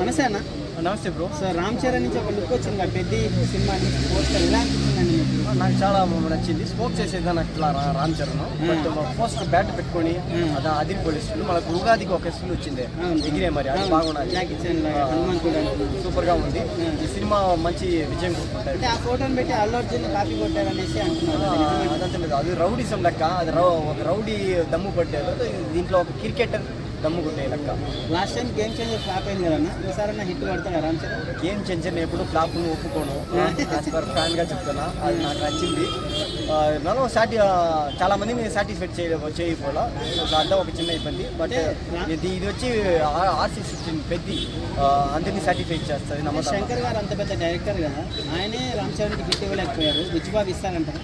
నమస్తే అన్న. నమస్తే బ్రో. సార్ రామ్ చరణ్ నుంచి ఒక లుక్ వచ్చింది పెద్ద సినిమా పోస్టర్ ఎలా అనిపించిందండి నాకు చాలా నచ్చింది. స్పోక్ చేసేది నాకు ఇట్లా Ram Charan. But post bat పెట్టుకొని అది అది పోలీసులు మనకు ఉగాదికి ఒక స్టిల్ వచ్చింది. ఎగిరే మరి అది బాగున్నది అంటున్నారు. సూపర్గా ఉంది. ఈ సినిమా మంచి విజయం అంటే ఆ ఫోటోని పెట్టి అల్లు అర్జున్ కాపీ కొట్టారనేసి అంటున్నారు. అది నిజమేనా? అదంతా లేదు. అది రౌడీసం లెక్క. అది ఒక రౌడీ దమ్ము కొట్టారు. దీంట్లో ఒక క్రికెటర్ దమ్ము కొట్టే లెక్క. Last time game changer flop అయింది కదా అన్న? ఈసారి హిట్ కొడతాడా రామ్ చరణ్? గేమ్ చెంచర్ ఎప్పుడు ఫ్లాప్ ఒప్పుకోను. యాజ్ పర్ ఫ్యాన్గా చెప్తున్నా. అది నాకు నచ్చింది. నన్ను సాటి చాలా మందిని సాటిస్ఫైడ్ చేయ సో అర్థం ఒక చిన్న ఇబ్బంది. బట్ ఇది ఇది వచ్చి ఆర్సీ సిక్స్టీన్ పెద్ద అందరినీ సాటిస్ఫై చేస్తుంది నమ్మకం శంకర్ గారు అంత పెద్ద డైరెక్టర్ కదా. ఆయనే రామ్ చరణ్కి హిట్ ఇవ్వలేకపోయారు. బుచ్చిబాబు ఇస్తారంటారు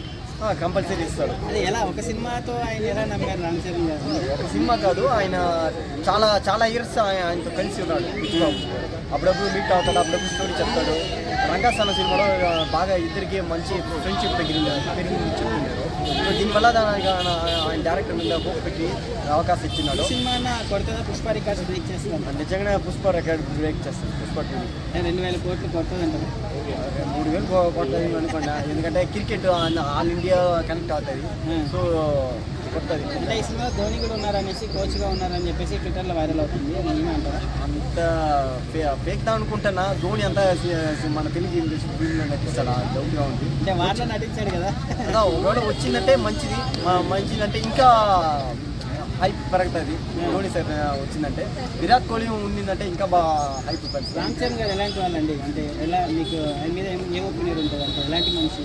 కంపల్సరీ ఇస్తాడు. అది ఎలా? ఒక సినిమాతో ఆయన ఎలా నమ్మారు? రామ్ చరణ్ గారు? ఒక సినిమా కాదు ఆయన చాలా చాలా ఇయర్స్ ఆయనతో కలిసి ఉన్నాడు అప్పుడప్పుడు మీట్ అవుతాడు అప్పుడప్పుడు స్టోరీ చెప్తాడు. రంగాస్థానం సినిమాలో బాగా ఇద్దరికి మంచి ఫ్రెండ్షిప్ పెరిగింది పెరిగింది చెప్తున్నారు సో దీనివల్ల ఆయన డైరెక్టర్ మీద హోప్ పెట్టి అవకాశం ఇచ్చినాడు. సినిమా కొడుతుందా పుష్ప రికార్డ్స్ బ్రేక్ చేస్తాను నిజంగానే పుష్ప రికార్డ్ బ్రేక్ చేస్తాడు పుష్ప రెండు వేల కోట్లు కొడుతుందంటారు మూడు వేలు కొ- కొడుతుంది అనుకోండి. ఎందుకంటే క్రికెట్ ఆల్ ఇండియా కనెక్ట్ అవుతుంది. సో కొడుతుంది అంటే ఈ ధోని కూడా ఉన్నారనేసి కోచ్గా ఉన్నారని చెప్పేసి ట్విట్టర్లో వైరల్ అవుతుంది. అంత ఫేక్ దా అనుకుంటున్నా. ధోని అంతా మన తెలుగు ఇండస్ట్రీ ఫీల్డ్ నటిస్తాడు? డౌట్గా ఉంది. అంటే వాటిలో నటించాడు కదా. ఒకవేళ వచ్చిందంటే మంచిది. మంచిదంటే ఇంకా హైప్ పెరుగుతుంది. ధోని సార్ వచ్చిందంటే. విరాట్ కోహ్లీ ఉండిందంటే ఇంకా బాగా హైప్ పెరుగుతుంది. రామ్ చరణ్ గారు ఎలాంటి వాళ్ళండి? అంటే ఎలా మీకు ఆయన మీద ఏం ఏం ఒపీనియన్ ఉంటుంది అంటే ఎలాంటి మనిషి?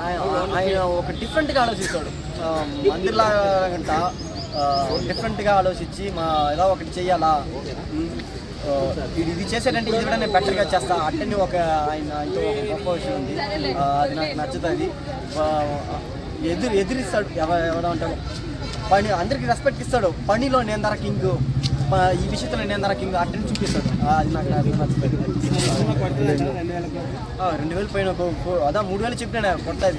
ఆయన ఆయన ఒక డిఫరెంట్గా ఆలోచిస్తాడు. మందిర్లా డిఫరెంట్గా ఆలోచించి మా ఏదో ఒకటి చెయ్యాలా? ఇది ఇది చేసేటంటే ఇది కూడా నేను బెటర్గా చేస్తా. అట్టని ఒక ఆయన ఒక గొప్ప విషయం ఉంది. అది నాకు నచ్చుతుంది. ఎదురు ఎదురిస్తాడు. ఎవ ఎవడ అంటే పని అందరికి రెస్పెక్ట్ ఇస్తాడు. పనిలో నేను ధర కింగ్. ఈ విషయంలో నేను నాకు ఇంకా అటెండ్ చూపిస్తాను అది నాకు రెండు వేలు పైన అదా మూడు వేలు చెప్పినా కొట్టది